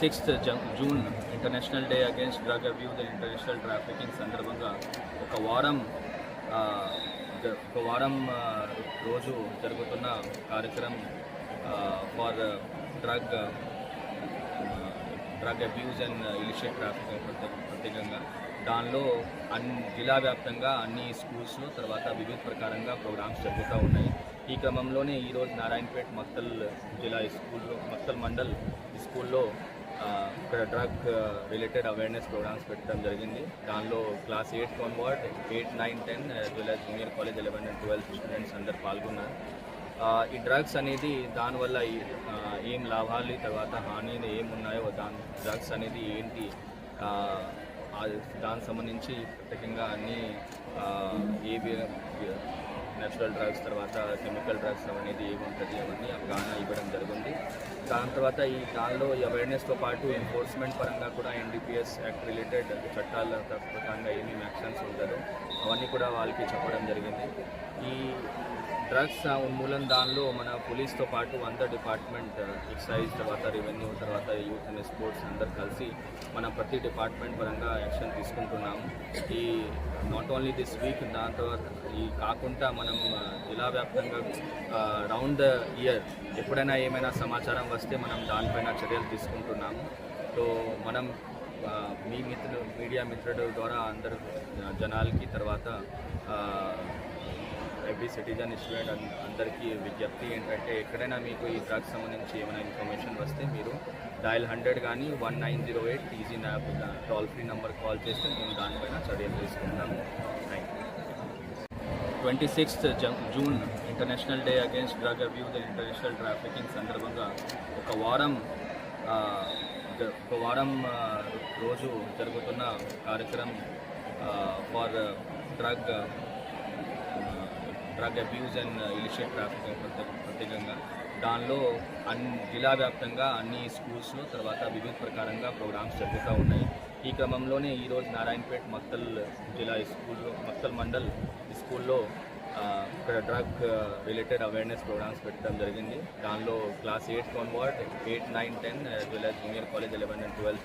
Sixth June international day against drug abuse and international trafficking సందర్భంగా ఒక వారం ఒక వారం రోజు జరుగుతున్న కార్యక్రమం for drug drug abuse and illicit trafficking ప్రత్యేకంగా. దానిలో అన్ని జిల్లా వ్యాప్తంగా అన్ని స్కూల్స్లో తర్వాత వివిధ ప్రకారంగా ప్రోగ్రామ్స్ జరుగుతూ ఉన్నాయి. ఈ క్రమంలోనే ఈరోజు నారాయణపేట్ మక్తల్ జిల్లా స్కూల్లో మక్తల్ మండల్ స్కూల్లో ఇక్కడ డ్రగ్ రిలేటెడ్ అవేర్నెస్ ప్రోగ్రామ్స్ పెట్టడం జరిగింది. దానిలో class eight convert eight nine ten as junior college eleven and twelve students అందరు పాల్గొన్నారు. ఈ డ్రగ్స్ అనేది దానివల్ల ఏం లాభాలు తర్వాత హాని ఏమున్నాయో దాని డ్రగ్స్ అనేది ఏంటి దానికి సంబంధించి ప్రత్యేకంగా అన్ని ఏవి నేచురల్ డ్రగ్స్ తర్వాత కెమికల్ డ్రగ్స్ అనేది ఏముంటుంది అవన్నీ అవగాహన ఇవ్వడం దాని తర్వాత ఈ దానిలో అవేర్నెస్తో పాటు ఎన్ఫోర్స్మెంట్ పరంగా కూడా ఎన్డీపీఎస్ యాక్ట్ రిలేటెడ్ చట్టాల ప్రకారంగా ఏమేమి యాక్షన్స్ ఉంటారో అవన్నీ కూడా వాళ్ళకి చెప్పడం జరిగింది. ఈ డ్రగ్స్ ఉన్మూలన దానిలో మన పోలీస్తో పాటు అందర్ డిపార్ట్మెంట్ ఎక్సైజ్ తర్వాత రెవెన్యూ తర్వాత యూత్ అండ్ స్పోర్ట్స్ అందరు కలిసి మనం ప్రతి డిపార్ట్మెంట్ పరంగా యాక్షన్ తీసుకుంటున్నాము. ఈ నాట్ ఓన్లీ దిస్ వీక్ దాని తర్వాత ఈ కాకుండా మనం జిల్లా వ్యాప్తంగా రౌండ్ ద ఇయర్ ఎప్పుడైనా ఏమైనా సమాచారం వస్తే మనం దానిపైన చర్యలు తీసుకుంటున్నాము. సో మనం మీ మిత్రులు మీడియా మిత్రుడు ద్వారా అందరు జనాలకి తర్వాత ఎవ్రీ సిటిజన్ స్టూడెంట్ అందరికీ విజ్ఞప్తి ఏంటంటే ఎక్కడైనా మీకు ఈ డ్రగ్స్ సంబంధించి ఏమైనా ఇన్ఫర్మేషన్ వస్తే మీరు డయల్ హండ్రెడ్ కానీ one nine zero eight easy app toll free number call చేస్తే మేము దానిపైన చర్యలు తీసుకుంటాము. Thank you twenty sixth June international day against drug abuse and international trafficking సందర్భంగా ఒక వారం ఒక వారం రోజు జరుగుతున్న కార్యక్రమం for drug drug abuse and illicit trafficking ప్రత్యేకంగా. దానిలో అన్ని జిల్లా వ్యాప్తంగా అన్ని స్కూల్స్లో తర్వాత వివిధ ప్రకారంగా ప్రోగ్రామ్స్ జరుగుతూ ఉన్నాయి. ఈ క్రమంలోనే ఈరోజు నారాయణపేట్ మక్తల్ జిల్లా స్కూల్లో మక్తల్ మండల్ స్కూల్లో ఇక్కడ డ్రగ్ రిలేటెడ్ అవేర్నెస్ ప్రోగ్రామ్స్ పెట్టడం జరిగింది. దానిలో class eight convert eight nine ten as well as junior college eleven and twelve